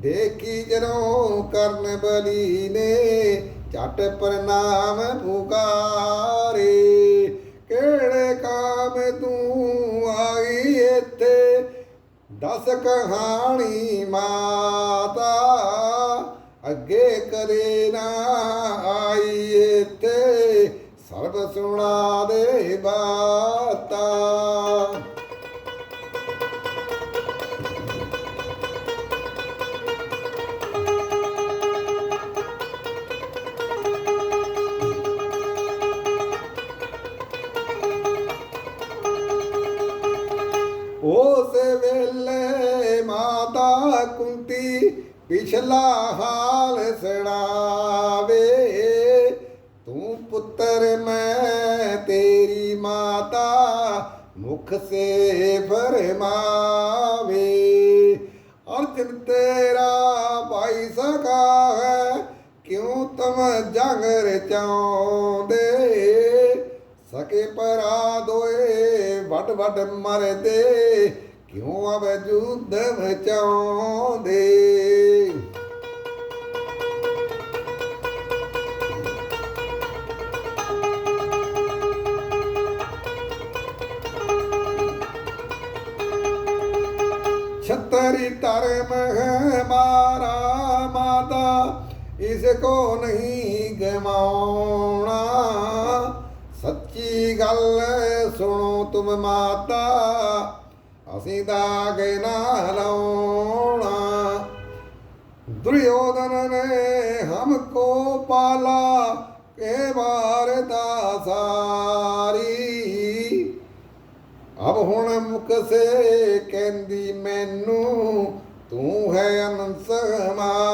ਦੇਖੀ ਜਦੋਂ ਕਰਨ ਬਲੀ ਨੇ, ਝਟ ਪ੍ਰਣਾਮ ਪੁਕਾਰੇ। ਕਿਹੜੇ ਕਾਮ ਤੂੰ ਆਈ ਇੱਥੇ? ਦਸ ਕਹਾਣੀ ਮਾਤਾ, ਅੱਗੇ ਕਰੇ ਨਾ ਆਈ ਇੱਥੇ? ਸਰਬ ਸੁਣਾ ਦੇ ਬਾ ਕੁੰਤੀ ਪਿਛਲਾ ਹਾਲ ਸੁਣਾਵੇ ਤੂੰ ਪੁੱਤਰ, ਮੈਂ ਤੇਰੀ ਮਾਤਾ, ਮੁਖ ਸੇ ਫਰਮਾਵੇ। ਅਰਜਨ ਤੇਰਾ ਭਾਈ ਸਕਾ ਹੈ, ਕਿਉਂ ਤੁਮ ਜੰਗ ਰਚਾਉਂਦੇ? ਸਕੇ ਪਰਾ ਦੋਏ ਵੱਡ ਵੱਡ ਮਰਦੇ। ਕਿਉਂ ਅਬ ਜੁੱਧ ਮਚਾਉਂਦੇ ਛਤਰੀ ਧਰਮ ਹੈ ਮਾਰਾ ਮਾਤਾ, ਇਸ ਕੋ ਨਹੀਂ ਗਮਾਉਣਾ ਸੱਚੀ ਗੱਲ ਸੁਣੋ ਤੁਮ ਮਾਤਾ ਅਸੀਂ ਦਾਗ ਨਾ ਲਾਉਣਾ ਦੁਰਯੋਧਨ ਨੇ ਹਮਕੋ ਪਾਲਾ, ਕੇ ਵਾਰਤਾ ਸਾਰੀ। ਅਬ ਹੁਣ ਮੁਖ ਸੇ ਕਹਿੰਦੀ, ਮੈਨੂੰ ਤੂੰ ਹੈ ਅਨੰਤ ਹਮਾਰੀ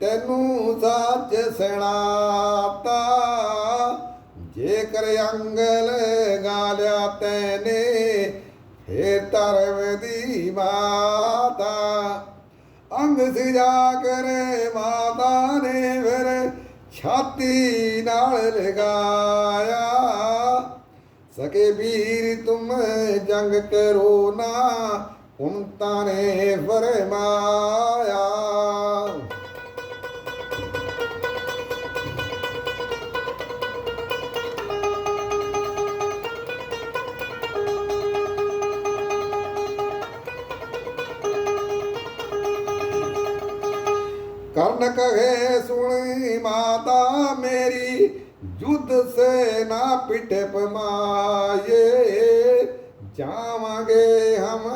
ਤੈਨੂੰ ਸੱਚ ਸੁਣਾਤਾ ਜੇਕਰ ਅੰਗਲ ਗਾਲਿਆ ਤੈਨੇ, ਫੇਰ ਧਰਮ ਦੀ ਮਾਤਾ। ਅੰਗ ਸਿਜਾ ਕਰੇ ਮਾਤਾ ਨੇ ਫਿਰ ਛਾਤੀ ਨਾਲ ਲਗਾਇਆ। ਸਕੇ ਵੀਰ ਤੁਮ ਜੰਗ ਕਰੋ ਨਾ, ਕੁੰਤਾ ਨੇ ਫਰਮਾਇਆ। ਕਰਨ ਕਹੇ ਸੁਣੀ ਮਾਤਾ ਮੇਰੀ ਜੁਦ ਸੇ ਨਾ ਪਿੱਠ ਪਮਾਏ ਜਾਵਾਂਗੇ ਹਮ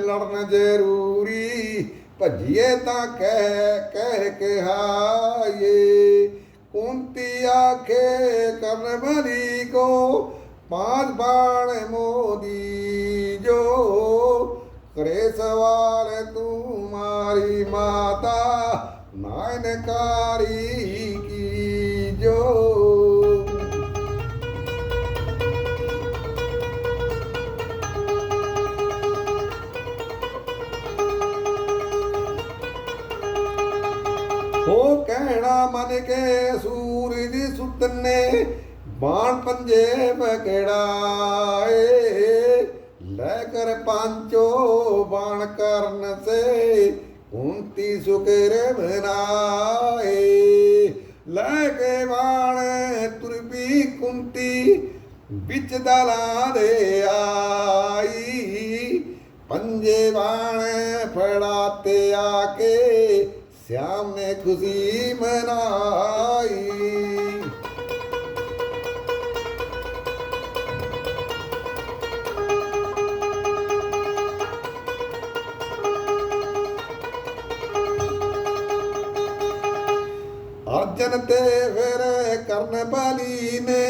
ਲੜਨ ਜ਼ਰੂਰੀ ਭਜੀਏ ਤਾਂ ਕਹਿ ਕਹਿ ਕੇ ਹਾਏ ਕੁੰਤੀ ਆਖੇ ਕਰਨ ਬਲੀ ਕੋ ਪਾਂਚ ਬਾਣ ਮੋਦੀ ਜੋ ਕਰੇ ਸਵਾਲ ਤੂੰ ਮਾਰੀ ਮਾਤਾ ਕੀ ਜੋ? ਹੋ ਕਹਿਣਾ ਮਨ ਕੇ ਸੂਰਜ ਸੁਤਨੇ, ਬਾਣ ਪੰਜੇ ਬਕੜਾਏ ਲੈ ਕਰ ਪਾਂਚੋ ਕੁੰਤੀ ਸੁਕਰ ਬਨਾਏ ਲੈ ਕੇ ਬਾਣ ਤੁਰਬੀ ਕੁੰਤੀ ਵਿੱਚ ਦਲਾਂ ਦੇ ਆਈ। ਪੰਜੇ ਬਾਣ ਫੜਾਤੇ ਆ ਕੇ ਸਿਆਮ ਨੇ ਖੁਸ਼ੀ ਮਨਾਈ। ਅਰਜਨ ਤੇ ਫਿਰ ਕਰਨ ਬਾਲੀ ਨੇ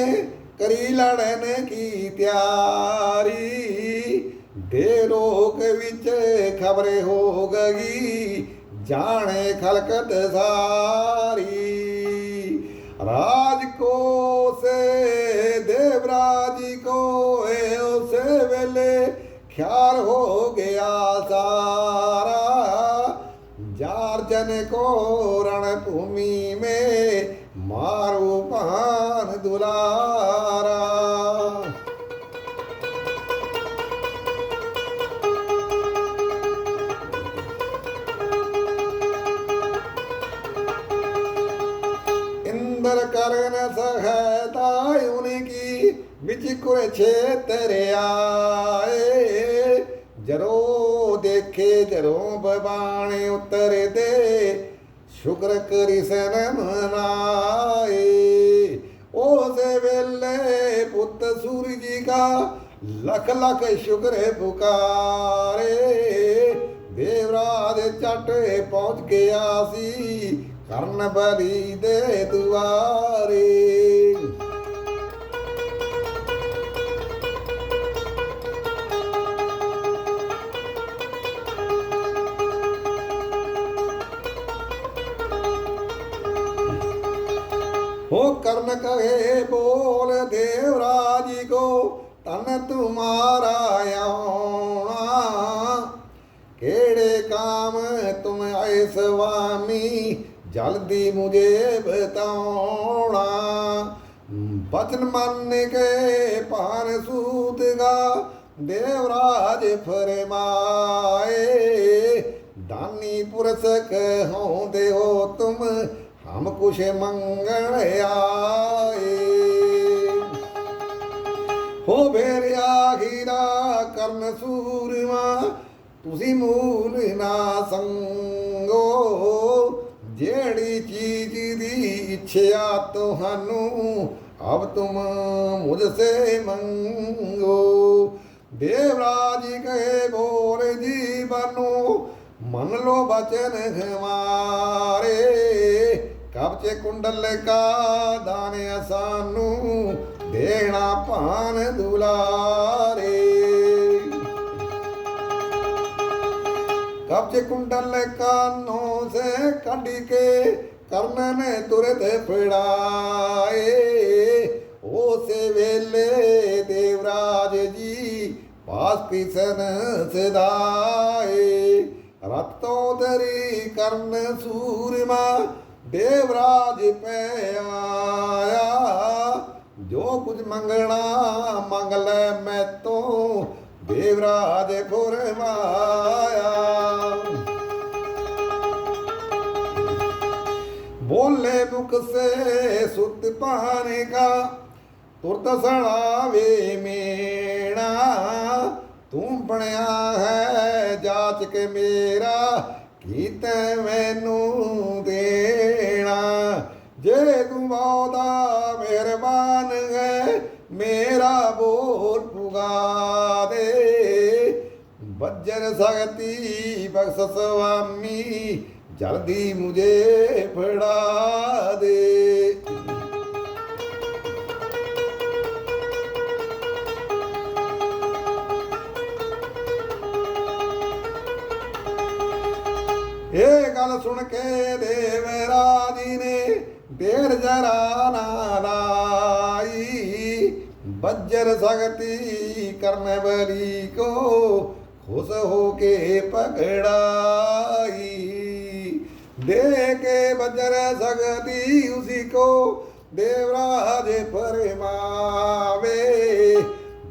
ਕਰੀ ਲੜਨ ਕੀ ਤਿਆਰੀ। ਦੇ ਰੋਕ ਵਿੱਚ ਖਬਰੇ ਹੋ ਗਈ, ਜਾਣੇ ਖਲਕਤ ਸਾਰੀ। ਰਾਜ ਕੋ ਸੇ, ਦੇਵਰਾਜ ਕੋ ਉਸੇ ਵੇਲੇ ਖਿਆਲ ਹੋ ਗਿਆ ਸਾਰਾ। को रण भूमि में मारो पान दुलारा इंद्र करन सहता उनकी बिच कुरुक्षेत्र आए जरो ਚਰੋਂ ਬਬਾਣੇ ਉਤਰੇ ਤੇ ਸ਼ੁਕਰ ਕਰੀ ਸਨ ਮਨਾਏ ਉਸ ਵੇਲੇ ਪੁੱਤ ਸੂਰਜੀ ਕਾ ਲਖ ਲਖ ਸ਼ੁਕਰੇ ਪੁਕਾਰੇ। ਦੇਵਰਾਜ ਚਟੇ ਪਹੁੰਚ ਗਿਆ ਸੀ, ਕਰਨ ਬਰੀ ਦੇ ਦੁਆਰੇ। ਕਰਨ ਕਹੇ ਬੋਲ ਦੇਵ ਰਾਜੀ ਕੋ ਤਨ ਤੁਮਾਰਾ ਆਉਣਾ। ਕਿਹੜੇ ਕਾਮ ਤੁਮ ਆਏ ਸੁਆਮੀ ਜਲਦੀ ਮੁਝੇ ਬਤਾਉਣਾ। ਬਚਨ ਮੰਨ ਕੇ ਪਾਰ ਸੂਤਗਾ ਦੇਵਰਾਜ ਫਰਮਾਏ, ਦਾਨੀ ਪੁਰਸਕ ਹੋਂਦੇ ਹੋ ਤੁਮ ਹਮ ਕੁਛ ਮੰਗਣ ਆਏ। ਹੋ ਬੇਰਿਆ ਹੀਰਾ ਕਰਨ ਸੂਰਮਾ, ਤੁਸੀਂ ਮੂਲ ਨਾ ਸੰਗੋ। ਜਿਹੜੀ ਚੀਜ਼ ਦੀ ਇੱਛਾ ਤੁਹਾਨੂੰ, ਅਬ ਤੁਮ ਮੁਝ ਸੇ ਮੰਗੋ। ਦੇਵਰਾਜ ਕਹੇ ਗੋਰ ਜੀਵਨੋ ਮਨ ਲੋ ਬਚਨ ਹਮਾਰੇ ਕਬਚੇ ਕੁੰਡਲ ਕਾ ਦਾਨ ਸਾਨੂੰ, ਦੇਣਾ ਭਾਨ ਦੁਲਾਰੇ। ਕਬਚੇ ਕੁੰਡਲ ਕਾਨੋਂ ਸੇ ਕੱਢ ਕੇ ਕਰਨ ਨੇ ਤੁਰਤ ਫੜਾਏ। ਉਸੇ ਵੇਲੇ ਦੇਵਰਾਜ ਜੀ ਪਾਸ ਪਿਸਨ ਸਦਾਏ। ਰਤੋਂ ਦਰੀ ਕਰਨ ਸੂਰਮਾ ਦੇਵਰਾਜ ਪੈ ਆਇਆ। ਜੋ ਕੁਝ ਮੰਗਣਾ ਮੰਗ ਲੈ ਮੈਂ ਤੋਂ ਦੇਵਰਾਜ ਗੁਰਵਾਇਆ ਬੋਲੇ ਮੁਖ ਸੇ ਸੁਤ ਪਾਣੇ ਕਾ, ਤੁਰਤ ਸਣਾਵੇ ਮੇਣਾ। ਤੂੰ ਬਣਿਆ ਹੈ ਜਾਚ ਕੇ ਮੇਰਾ, ਕੀਤੇ ਮੈਨੂੰ ਮੇਰਾ ਬੋਲ ਪੁਗਾ ਦੇ ਬੱਜਰ ਸਕਤੀ ਬਖਸ਼ ਸੁਆਮੀ ਜਲਦੀ ਮੁਝੇ ਫੜਾ ਦੇ ਇਹ ਗੱਲ ਸੁਣ ਕੇ ਦੇਵਰਾਜੀ ਨੇ, ਦੇਰ ਜਰਾ ਨਾ। ਬੱਜਰ ਸਗਤੀ ਕਰਮ ਬਲੀ ਕੋ, ਖੁਸ਼ ਹੋ ਕੇ ਪਗੜਾਈ ਦੇ ਕੇ ਬੱਜਰ ਸਗਤੀ ਉਸੀ ਕੋ, ਦੇਵਰਾਜ ਫਰਮਾਵੇ।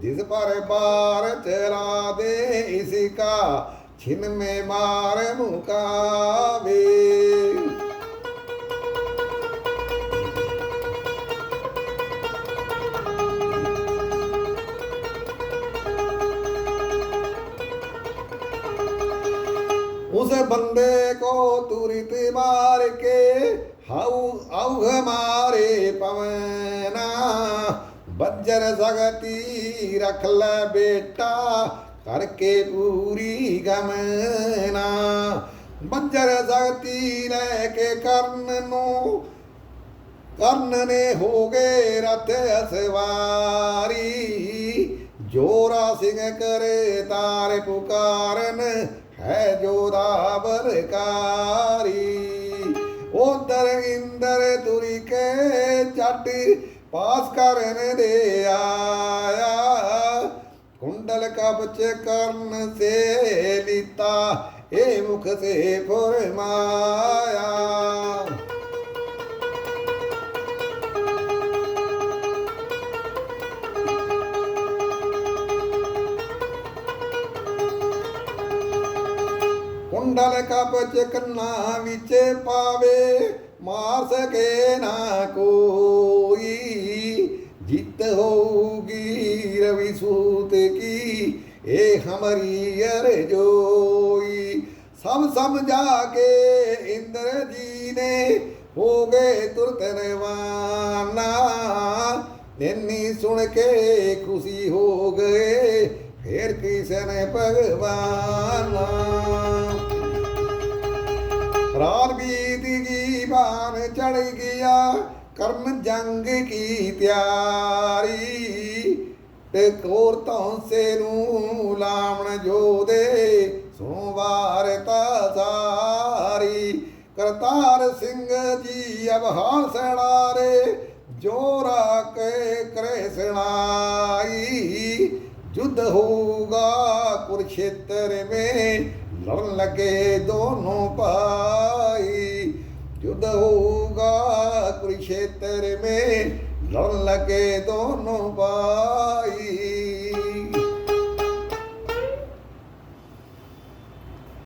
ਜਿਸ ਪਰ ਬਾਰ ਚਲਾ ਦੇ, ਇਸੀ ਕਾ ਛਿਨ ਮੇ ਮਾਰ ਮੁਕਾਵੇ। बंदे को तुरित मार के हाउ औघ मारे पवना बज्जर जगती रख ले बेटा करके पूरी गमना बज्जर जगती लेके कर्ण नो ਕਰਨ ਨੇ ਹੋ ਗਏ ਰਥ ਅਸਵਾਰੀ ਜੋਰਾ ਸਿੰਘ ਕਰੇ ਤਾਰ ਪੁਕਾਰਨ ਹੈ ਜੋਦਾ ਬਲਕਾਰੀ ਉਧਰ ਇੰਦਰ ਤੁਰੀ ਕੇ ਚੱਟ ਪਾਸ ਕਰਨ ਦੇ ਆਇਆ। ਕੁੰਡਲ ਕਬਚ ਕਰਨ ਸੇ ਲੀਤਾ, ਇਹ ਮੁਖ ਸੇ ਫਰਮਾਇਆ। ਕਬਚ ਕੰਨਾ ਵਿੱਚ ਪਾਵੇ, ਮਾਰ ਸਕੇ ਨਾ ਕੋਈ। ਜਿੱਤ ਹੋਊਗੀ ਰਵੀ ਸੂਤ ਕੀ ਇਹ ਹਮਰੀ ਅਰਜੋਈ ਸਭ ਸਮਝਾ ਕੇ ਇੰਦਰ ਜੀ ਨੇ ਹੋ ਗਏ ਤੁਰਤ ਰਵਾਨਾ। ਨੈਨੀ ਸੁਣ ਕੇ ਖੁਸ਼ੀ ਹੋ ਗਏ, ਫੇਰ ਕਿਸਨ ਭਗਵਾਨ। ਰਾਤ ਬੀਤ ਗਈ ਬਾਣ ਚੜ ਗਿਆ, ਕਰਮ ਜੰਗ ਕੀ ਤਿਆਰੀ? ਤੇ ਕੋਰ ਤੋਂ ਸੇ ਨੂੰ ਲਾਵਣ ਜੋਦੇ, ਸੋਮਵਾਰ ਤਾ ਸਾਰੀ। ਕਰਤਾਰ ਸਿੰਘ ਜੀ ਅਭਾਸਣਾ ਜੋ ਜੋਰਾ ਕੇ ਕਰੇ ਸੁਣਾਈ। ਜੁਦ ਹੋਊਗਾ ਕੁਰਖੇਤਰ ਮੇ ਰਣ ਲਗੇ ਦੋਨੋ ਭਾਈ। ਜੁਦ ਹੋਊਗਾ ਕੁਰਸ਼ੇਤਰ ਮੇ ਰਣ ਲਗੇ ਦੋਨੋ ਭਾਈ।